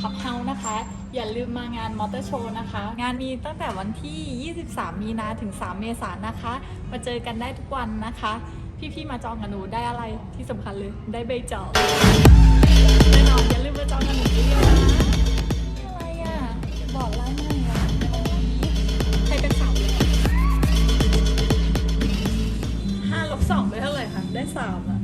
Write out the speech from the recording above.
คับเฮานะคะ อย่าลืมมางานมอเตอร์โชว์นะคะ งานมีตั้งแต่วันที่ 23 มีนาถึง 3 เมษายนนะคะ มาเจอกันได้ทุกวันนะคะ พี่ๆมาจองกับหนูได้อะไรที่สำคัญเลยได้ใบจองแน่นอนอย่าลืมมาจองกับหนูเยอะๆนะอะไรอะบอกล้วไงอะใคเป็นสาวเลยห้าลบสองได้เท่าไหร่คะได้สามอะ